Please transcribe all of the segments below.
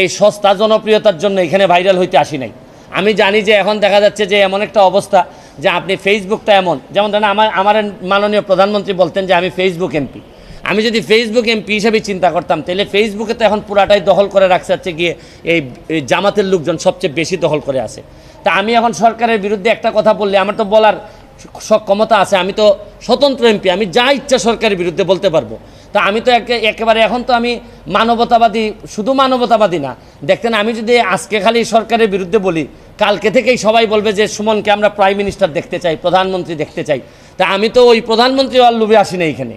এই সস্তা জনপ্রিয়তার জন্য এখানে ভাইরাল হইতে আসি নাই। আমি জানি যে এখন দেখা যাচ্ছে যে এমন একটা অবস্থা যে আপনি ফেসবুকটা এমন, যেমন ধরেন আমার আমার মাননীয় প্রধানমন্ত্রী বলতেন যে আমি ফেসবুক এমপি আমি যদি ফেসবুক এমপি হিসেবে চিন্তা করতাম, তাহলে ফেসবুকে তো এখন পুরাটাই দখল করে রাখছে হচ্ছে গিয়ে এই জামাতের লোকজন সবচেয়ে বেশি দখল করে আছে। তা আমি এখন সরকারের বিরুদ্ধে একটা কথা বললে, আমার তো বলার সক্ষমতা আছে, আমি তো স্বতন্ত্র এমপি আমি যা ইচ্ছা সরকারের বিরুদ্ধে বলতে পারব। তা আমি তো একে একেবারে এখন তো আমি মানবতাবাদী, শুধু মানবতাবাদী না। দেখতেন, আমি যদি আজকে খালি সরকারের বিরুদ্ধে বলি, কালকে থেকেই সবাই বলবে যে, সুমনকে আমরা প্রাইম মিনিস্টার দেখতে চাই, প্রধানমন্ত্রী দেখতে চাই। তা আমি তো ওই প্রধানমন্ত্রী আর লোভে আসি না এখানে।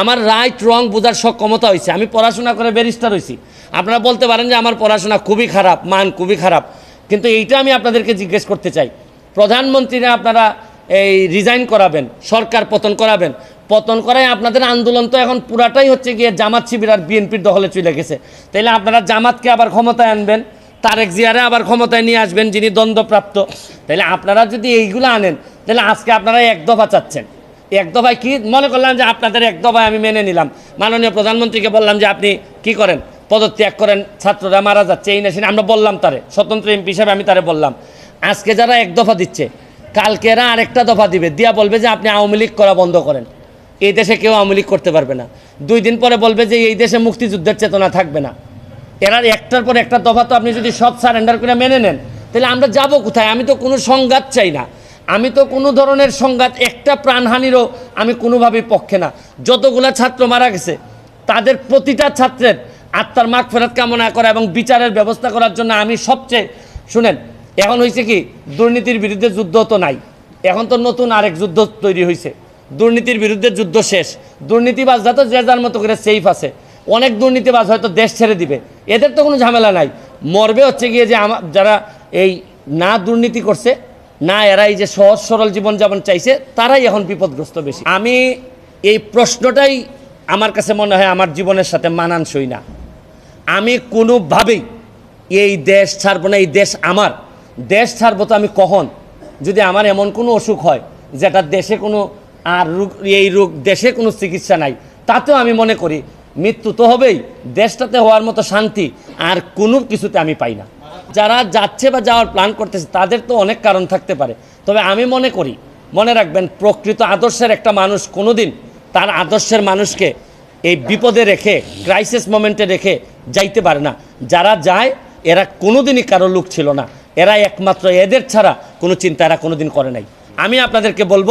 আমার রাইট, রং বোঝার সক্ষমতা হয়েছে। আমি পড়াশোনা করে ব্যারিস্টার হয়েছি। আপনারা বলতে পারেন যে, আমার পড়াশোনা খুবই খারাপ, মান খুবই খারাপ। কিন্তু এইটা আমি আপনাদেরকে জিজ্ঞেস করতে চাই। প্রধানমন্ত্রীরা আপনারা এই রিজাইন করাবেন, সরকার পতন করাবেন। পতন করায় আপনাদের আন্দোলন তো এখন পুরাটাই হচ্ছে গিয়ে জামাত শিবির আর বিএনপির দখলে চলে গেছে। তাইলে আপনারা জামাতকে আবার ক্ষমতায় আনবেন, তারেক জিয়ারে আবার ক্ষমতায় নিয়ে আসবেন যিনি দ্বন্দ্বপ্রাপ্ত। তাহলে আপনারা যদি এইগুলো আনেন তাহলে আজকে আপনারা এক দফা চাচ্ছেন। এক দফায় কি? মনে করলাম যে আপনাদের এক দফায় আমি মেনে নিলাম। মাননীয় প্রধানমন্ত্রীকে বললাম যে আপনি কি করেন? পদত্যাগ করেন, ছাত্ররা মারা যাচ্ছে, এই না নেশিন আমরা বললাম তারে, স্বতন্ত্র এমপি হিসাবে আমি তারে বললাম। আজকে যারা এক দফা দিচ্ছে, কালকে এরা আরেকটা দফা দিবে, দিয়া বলবে যে আপনি আওয়ামী লীগ করা বন্ধ করেন। এই দেশে কেউ আওয়ামী করতে পারবে না। দুই দিন পরে বলবে যে এই দেশে মুক্তিযুদ্ধের চেতনা থাকবে না। এরা একটার পর একটা দফা তো আপনি যদি সব সারেন্ডার করে মেনে নেন, তাহলে আমরা যাব কোথায়? আমি তো কোনো সংঘাত চাই না। আমি তো কোনো ধরনের সংঘাত, একটা প্রাণহানিরও আমি কোনোভাবেই পক্ষে না। যতগুলা ছাত্র মারা গেছে, তাদের প্রতিটা ছাত্রের আত্মার মাগ ফেরত কামনা করা এবং বিচারের ব্যবস্থা করার জন্য আমি সবচেয়ে, শুনেন, এখন হয়েছে কি, দুর্নীতির বিরুদ্ধে যুদ্ধ তো নাই। এখন তো নতুন আরেক যুদ্ধ তৈরি হয়েছে দুর্নীতির বিরুদ্ধে যুদ্ধ শেষ। দুর্নীতিবাজরা তো যে যার মতো করে সেফ আছে। অনেক দুর্নীতিবাজ হয়তো দেশ ছেড়ে দিবে। এদের তো কোনো ঝামেলা নাই। মরবে হচ্ছে গিয়ে যে আমার যারা এই না দুর্নীতি করছে, না এরা এই যে সহজ সরল জীবনযাপন চাইছে, তারাই এখন বিপদগ্রস্ত বেশি। আমি এই প্রশ্নটাই আমার কাছে মনে হয় আমার জীবনের সাথে মানানসই না। আমি কোনোভাবেই এই দেশ ছাড়বো না, এই দেশ আমার। দেশ ছাড়বো তো আমি কখন? যদি আমার এমন কোনো অসুখ হয়, যেটা দেশে কোনো আর রোগ, এই রোগ দেশে কোনো চিকিৎসা নাই। তাতেও আমি মনে করি, মৃত্যু তো হবেই, দেশটাতে হওয়ার মতো শান্তি আর কোনো কিছুতে আমি পাই না। যারা যাচ্ছে বা যাওয়ার প্ল্যান করতেছে, তাদের তো অনেক কারণ থাকতে পারে। তবে আমি মনে করি, মনে রাখবেন, প্রকৃত আদর্শের একটা মানুষ কোনোদিন তার আদর্শের মানুষকে এই বিপদে রেখে ক্রাইসিস মোমেন্টে রেখে যাইতে পারে না। যারা যায়, এরা কোনোদিনই কারও লোক ছিল না। এরা একমাত্র এদের ছাড়া কোনো চিন্তা এরা কোনোদিন করে নাই। আমি আপনাদেরকে বলব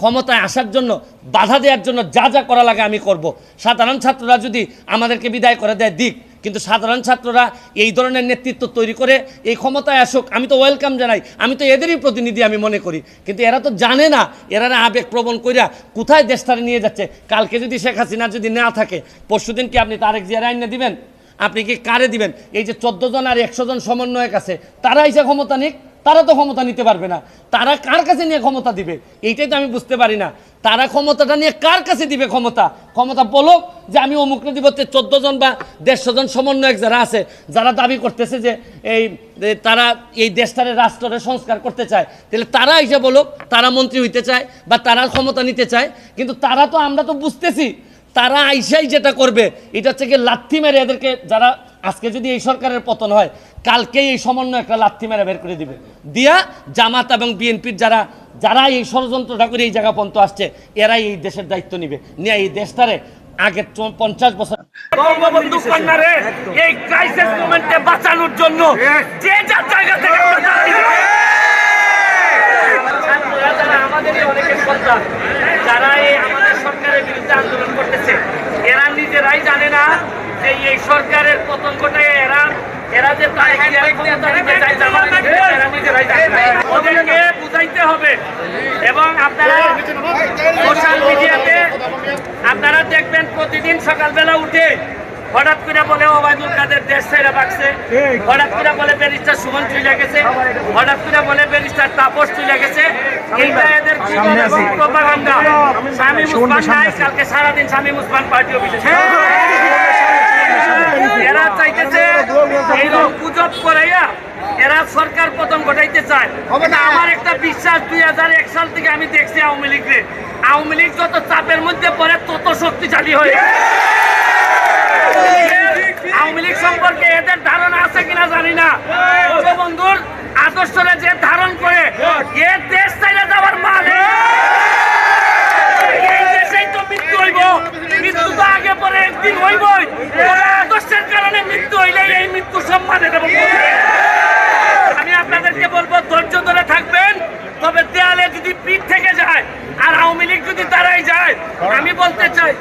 ক্ষমতায় আসার জন্য, বাধা দেওয়ার জন্য যা যা করা লাগে আমি করব। সাধারণ ছাত্ররা যদি আমাদেরকে বিদায় করে দেয়, দিক। কিন্তু সাধারণ ছাত্ররা এই ধরনের নেতৃত্ব তৈরি করে এই ক্ষমতায় আসুক, আমি তো ওয়েলকাম জানাই। আমি তো এদেরই প্রতিনিধি আমি মনে করি। কিন্তু এরা তো জানে না, এরা না আবেগ প্রবণ কইরা কোথায় দেশটারে নিয়ে যাচ্ছে। কালকে যদি শেখ হাসিনা যদি না থাকে পরশুদিন কি আপনি তারেক জিয়ার আইনে দিবেন? আপনি কি কারে দিবেন? এই যে চোদ্দ জন আর একশো জন সমন্বয়ক আছে, তারা এসে ক্ষমতা নিক। তারা তো ক্ষমতা নিতে পারবে না। তারা কার কাছে নিয়ে ক্ষমতা দিবে? এইটাই তো আমি বুঝতে পারি না। তারা ক্ষমতাটা নিয়ে কার কাছে দিবে ক্ষমতা? ক্ষমতা বলুক যে আমি অমুকরে দিব চোদ্দ জন বা দেড়শো জন সমন্বয়ক যারা আছে, যারা দাবি করতেছে যে এই তারা এই দেশটারে রাষ্ট্রের সংস্কার করতে চায়, তাহলে তারা এসে বলুক, তারা মন্ত্রী হইতে চায় বা তারা ক্ষমতা নিতে চায়। কিন্তু তারা তো, আমরা তো বুঝতেছি তারা আইসাই যেটা করবে, এটা হচ্ছে কি লাথি মেরে এদেরকে যারা আজকে যদি এই সরকারের পতন হয়, কালকেই এই সমন্বয় একটা লাথি মেরে বের করে দিবে। দিয়া জামাত এবং বিএনপির যারা যারা এই ষড়যন্ত্রটা করে এই জায়গা পর্যন্ত আসছে, এরাই এই দেশের দায়িত্ব নিবে। নিয়ে এই দেশটারে আগের চ- পঞ্চাশ বছর এই ক্রাইসিস মোমেন্টে বাঁচানোর জন্য যে যার জায়গা থেকে আমরা দাঁড়াই। ছাত্ররা যারা আমাদেরই অনেকের সন্তান যারা এই আমাদের সরকারের বিরুদ্ধে আন্দোলন করতেছে এরা নিজেরাই জানে না যে এই সরকারের পতন ঘটায় এরা এরা যে। ওদেরকে বুঝাইতে হবে এবং আপনারা সোশ্যাল মিডিয়াতে আপনারা দেখবেন প্রতিদিন সকালবেলা উঠে হঠাৎ করে বলে ওবায়দুল কাদের দেশ ছেড়ে বাগছে হঠাৎ করে বলে ব্যারিস্টার সুমন চলে গেছে হঠাৎ করে বলে ব্যারিস্টার তাপস চলে গেছে এইটা এদের প্রপাগান্ডা নাই কালকে সারাদিন শামীম উসমান পার্টি অফিসে। এরা চাইতেছে এইরকম গুজব করাইয়া এরা সরকার পতন ঘটাইতে চায়। আমার একটা বিশ্বাস দুই হাজার এক সাল থেকে আমি দেখছি আওয়ামী লীগকে আওয়ামী লীগ যত চাপের মধ্যে পড়ে তত শক্তিশালী হয়ে। আওয়ামী লীগ সম্পর্কে এদের ধারণা আছে কিনা জানি না। বন্ধুর আদর্শরে যে ধারণ করে এ দেশ চাইলে যাওয়ার মানে এই মৃত্যু হইব। মৃত্যু তো আগে পরে একদিন হইবই। আদর্শের কারণে মৃত্যু হইলে এই মৃত্যু সম্মানে দেব। আমি আপনাদেরকে বলব ধৈর্য ধরে থাকবেন। তবে দেয়ালে যদি পিঠ থেকে যায় আর আওয়ামী লীগ যদি দাঁড়াই যায় আমি বলতে চাই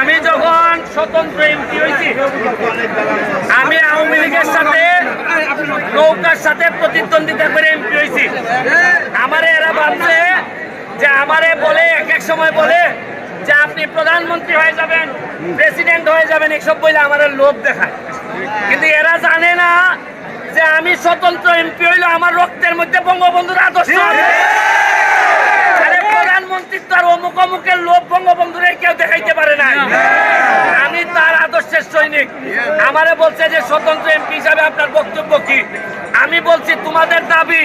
আমি যখন স্বতন্ত্র এমপি হয়েছি আমি আওয়ামী লীগের সাথে নৌকার সাথে প্রতিদ্বন্দ্বিতা করে এমপি হয়েছি। আমারে এরা ভাবছে আমারে বলে এক এক সময় বলে যে আপনি প্রধানমন্ত্রী হয়ে যাবেন প্রেসিডেন্ট হয়ে যাবেন এসব বলে আমার লোভ দেখায়। কিন্তু এরা জানে না যে আমি স্বতন্ত্র এমপি হইলে আমার রক্তের মধ্যে বঙ্গবন্ধুর আদর্শ প্রধানমন্ত্রীর তার অমুক অমুকের লোভ বঙ্গবন্ধুরে কেউ দেখাইতে পারে না আমি তার আদর্শের সৈনিক। আমারে বলছে যে স্বতন্ত্র এমপি হিসাবে আপনার বক্তব্য কি? আমি বলছি তোমাদের দাবি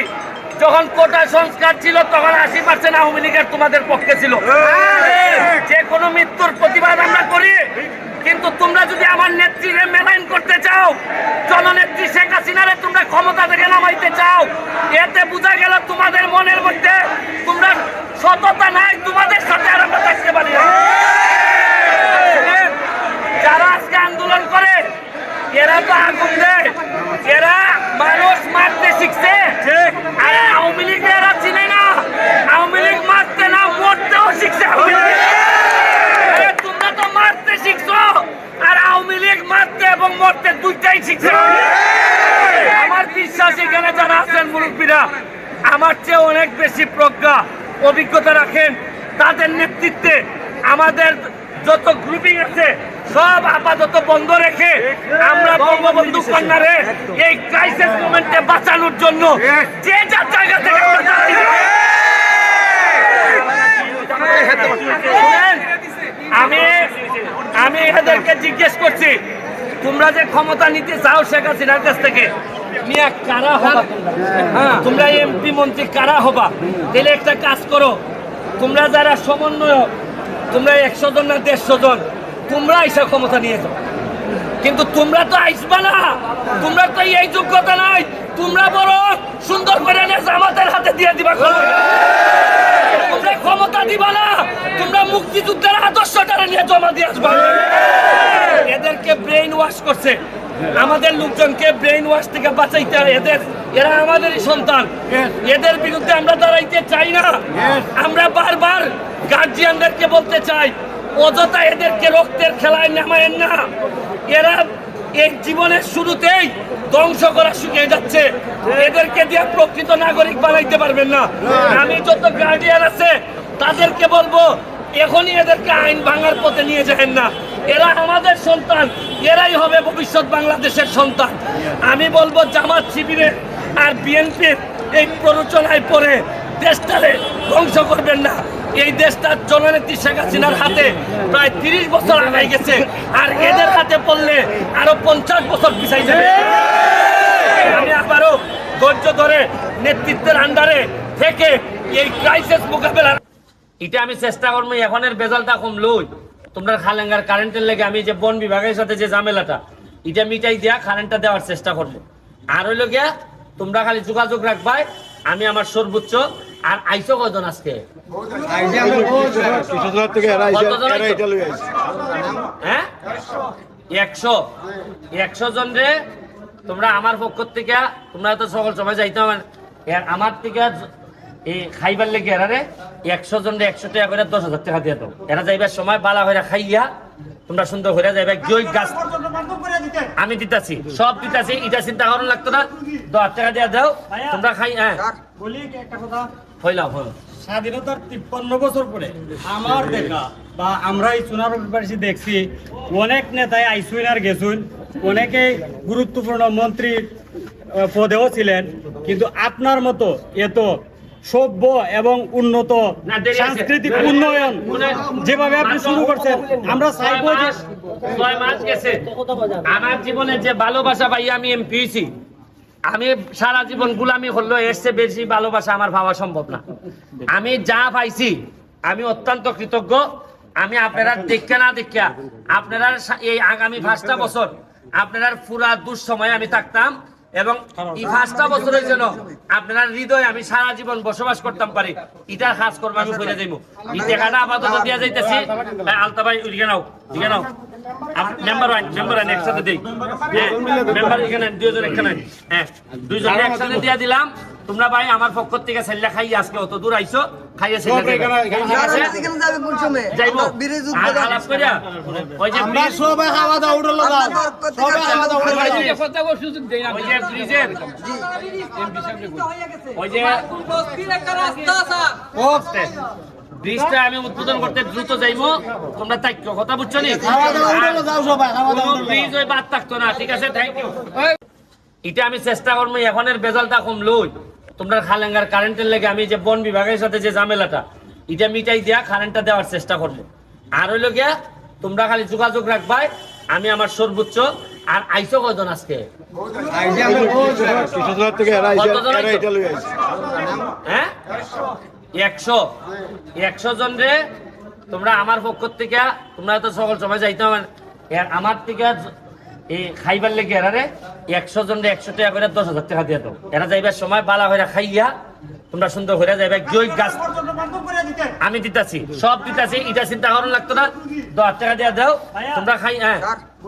যখন কোটা সংস্কার ছিল তখন আশি পার্সেন্ট আওয়ামী লীগের তোমাদের পক্ষে ছিল। যে কোনো মৃত্যুর প্রতিবাদ আমরা করি। কিন্তু তোমরা যদি আমার নেত্রীরে মেলাইন করতে চাও জননেত্রী শেখ হাসিনারে তোমরা ক্ষমতা থেকে নামাইতে চাও এতে বোঝা গেল তোমাদের মনের মধ্যে তোমরা সততা নাই তোমাদের সাথে আর আমরা থাকতে পারি না। যারা আজকে আন্দোলন করে এরা তো আগুন দেয় এরা মানুষ মারতে শিখছে আর আওয়ামী লীগ এরা চিনে না আওয়ামী লীগ মারতে না মরতেও শিখছে আওয়ামী লীগ। আরে তোমরা তো মারতে শিখছো আর আওয়ামী লীগ মারতে এবং মরতে দুইটাই শিখছে আমার বিশ্বাস এখানে যারা আছেন মুরব্বীরা আমার চেয়ে অনেক বেশি প্রজ্ঞা অভিজ্ঞতা রাখেন। তাদের নেতৃত্বে আমাদের যত গ্রুপিং আছে সব আপাতত বন্ধ রেখে আমরা বঙ্গবন্ধু কন্যারে এই ক্রাইসিস মোমেন্টে বাঁচানোর জন্য যে যার জায়গা থেকে আমি আমি এদেরকে জিজ্ঞেস করছি তোমরা যে ক্ষমতা নিতে চাও শেখ হাসিনার কাছ থেকে কারা হবা? হ্যাঁ, তোমরা এমপি মন্ত্রী কারা হবা? তাহলে একটা কাজ করো তোমরা যারা সমন্বয়ক তোমরা একশো জন না দেড়শো জন তোমরা এসে ক্ষমতা নিয়ে যাও। কিন্তু তোমরা তো আইসবা না তোমরা তো এই যোগ্যতা নাই তোমরা বড় সুন্দর করে জামাতের হাতে দিয়ে দিবা তোমরা ক্ষমতা দিবা না তোমরা মুক্তিযুদ্ধের আদর্শটারে নিয়ে জমা দিয়ে আসবা। এদেরকে ব্রেইন ওয়াশ করছে। আমাদের লোকজনকে ব্রেইন ওয়াশ থেকে বাঁচাইতে এদের এরা আমাদেরই সন্তান। এদের বিরুদ্ধে আমরা দাঁড়াইতে চাই না। আমরা বারবার গার্জিয়ানদেরকে বলতে চাই অযথা এদেরকে রক্তের খেলায় নামায়েন না। এরা এই জীবনের শুরুতেই ধ্বংস করা শুকিয়ে যাচ্ছে। এদেরকে দিয়ে প্রকৃত নাগরিক বানাইতে পারবেন না। আমি যত গার্ডিয়ান আছে তাদেরকে বলব এখনই এদেরকে আইন ভাঙার পথে নিয়ে যাবেন না। এরা আমাদের সন্তান, এরাই হবে ভবিষ্যৎ বাংলাদেশের সন্তান। আমি বলব, জামাত শিবিরের আর বিএনপির এই প্ররোচনায় পড়ে দেশটারে ধ্বংস করবেন না। এই দেশটার জননেত্রী শেখ হাসিনার হাতে প্রায় তিরিশ বছর আগাই গেছে। আর এদের হাতে পড়লে আরও পঞ্চাশ বছর পিছাই যাবে। আমি আবারও ধৈর্য ধরে নেতৃত্বের আন্ডারে থেকে এই ক্রাইসিস মোকাবেলা এটা আমি চেষ্টা করব, এখনের বেজালটা কম লই তোমরা খালেঙ্গার কারেন্টের লেগে আমি যে বন বিভাগের সাথে যে ঝামেলাটা, এটা মিটাই দিয়া কারেন্টটা দেওয়ার চেষ্টা করব। আর হইল গিয়া, তোমরা খালি যোগাযোগ রাখবাই, আমি আমার সর্বোচ্চ, আর আইসো কয়জন আজকে। হ্যাঁ? একশো। একশো জন রে, তোমরা আমার পক্ষ থেকে, তোমরা তো সকল সময় যাইতে হবে আমার থেকে এই খাইবার লেগে এরা রে একশো জন একশো টাকা করে দশ হাজার টাকা দিয়ে দাও। এরা যাইবার সময় বালা হইরা খাইয়া তোমরা সুন্দর হইরা যাইবা। জয় গাছ আমি দিতাছি সব দিতাছি এটা চিন্তা করার লাগতো না। দশ হাজার টাকা দিয়ে দাও তোমরা খাই হ্যাঁ। বলি একটা কথা? হইলাম হইলাম স্বাধীনতার তিপ্পান্ন বছর পরে আমার দেখা বা আমরা এই চুনার পাশে দেখছি অনেক নেতাই আইসুন আর গেছুন অনেকে গুরুত্বপূর্ণ মন্ত্রী পদেও ছিলেন কিন্তু আপনার মতো এত সভ্য এবং উন্নত। সাংস্কৃতিক উন্নয়ন যেভাবে আপনি শুরু করছেন আমরা চাইব যে ছয় মাস গেছে। আমার জীবনে যে ভালোবাসা পাই আমি এমপি হয়েছি। আমি সারা জীবন গুলামি হলো এসছে বেশি ভালোবাসা আমার ভাবা সম্ভব না। আমি যা পাইছি আমি অত্যন্ত কৃতজ্ঞ। আমি আপনারা দেখা না দেখা আপনারা এই আগামী পাঁচটা বছর আপনারা পুরা দুঃসময় আমি থাকতাম। এবং এই পাঁচটা বছরের জন্য আপনার হৃদয়ে আমি সারা জীবন বসবাস করতাম পারি। এটা কাজ করব আমি বলে দেবো এই টাকাটা আপাতত দিয়া যাইতেছি। আলতা ভাই ওইদিকে নাও দিকে নাও। মেম্বার ওয়ান মেম্বার ওয়ান একসাথে দিই। হ্যাঁ মেম্বার এখানে দুইজন এখানে। হ্যাঁ দুইজন একসাথে দিয়া দিলাম। তোমরা ভাই আমার পক্ষ থেকে সেল্লা খাই আজকে অত দূর আইছো। আমরা সবাই খাওয়া দাওয়া থেকে সবাই খাওয়া দাওয়া। ওই যে ব্রিজটা আমি উদ্বোধন করতে দ্রুত যাইবো। তোমরা তাইক্য কথা বুঝছ নি? ব্রিজ ওই বাদ থাকতো না ঠিক আছে? থ্যাংক ইউ এটা আমি চেষ্টা করব এখনের বেজালটা কমলই। তোমরা খালেঙ্গার কারেন্টের লেগে আমি যে বন বিভাগের সাথে যে ঝামেলাটা, এটা মিটাই দেয়া কারেন্টটা দেওয়ার চেষ্টা করব। আর হইল গিয়া, তোমরা খালি যোগাযোগ রাখবাই আমি আমার সর্বোচ্চ, আর আইসো কয়জন আজকে। হ্যাঁ? একশো। একশো জন রে, তোমরা আমার পক্ষ থেকে, তোমরা তো সকল সময় যাইতে আমার থেকে এই খাইবার লেগে এরারে একশো জন একশো টাকা করে দশ হাজার টাকা দিয়ে দাও। এরা যাইবার সময় বালা হইরা খাইয়া তোমরা সুন্দর হইরা যাইবা। জৈব গাছ আমি দিতাছি, সব দিতাছি এটা চিন্তা করার লাগতো না। দশ টাকা দিয়ে দাও, তোমরা খাই হ্যাঁ।